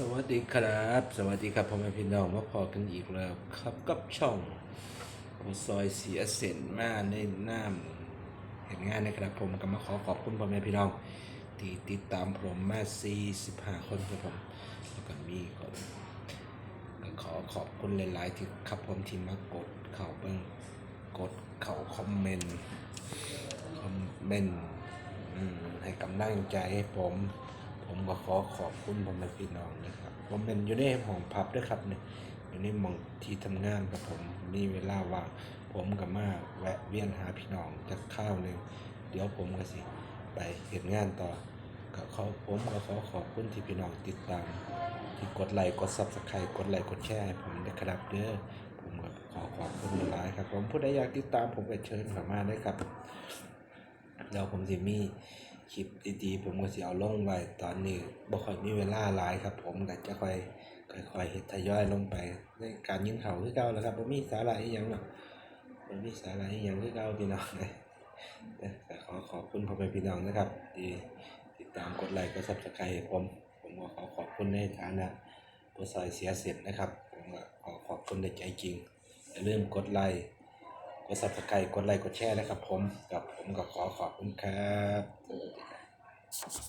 สวัสดีครับ สวัสดีครับพ่อแม่พี่น้องมาพอกันอีกแล้วครับกับช่องผู้ซอยเสียเส้นมาในน้ำเห็นงานนะครับผมก็มาขอขอบคุณพ่อแม่พี่น้องที่ติดตามผมมา45คนครับผมแล้วก็มีคนก็ขอขอบคุณหลายๆที่ครับผมที่มากดเข่าเบิ้งกดเข่าคอมเมนต์คอมเมนต์ให้กำลังใจให้ผม ผมก็ขอขอบคุณพ่อแม่พี่น้องนะครับ ผมเป็นอยู่ในห้องพับด้วยครับเนี่ยอยู่ในมองที่ทำงานครับผมมีเวลาว่างผมก็มาแวะเวียนหาพี่น้องจากข้าวหนึ่งเดี๋ยวผมก็สิไปเห็นงานต่อก็ขอผมก็ขอขอบคุณที่พี่น้องติดตาม ที่กดไลค์กดซับสไครต์กดไลค์กดแชร์ผมนะครับเด้อผมก็ขอขอบคุณหลายครับ ผมผู้ใดอยากติดตามผมก็เชิญเข้ามาได้ครับแล้วผมจะมี คลิปดีๆผมก็สิเอาลงไว้ตอนนี้บ่ค่อยมีเวลาหลายครับ ผมก็จะค่อยค่อยๆเฮ็ดทยอยลงไปในการยิงเขาคือเก่าแล้วครับบ่มีสาระอีหยังหรอกบ่มีสาระอีหยังคือเก่าพี่น้องนะแต่ขอขอบคุณพ่อแม่พี่น้องนะครับ ที่ติดตามกดไลค์กด Subscribe ผมผมก็ขอขอบคุณในฐานะผู้ซอยเสียเสร็จนะครับ ผมก็ขอขอบคุณในใจจริงอย่าลืมกดไลค์กด subscribe กดไลค์กดแชร์นะครับ ผมกับผมก็ขอขอบคุณครับ Thank you.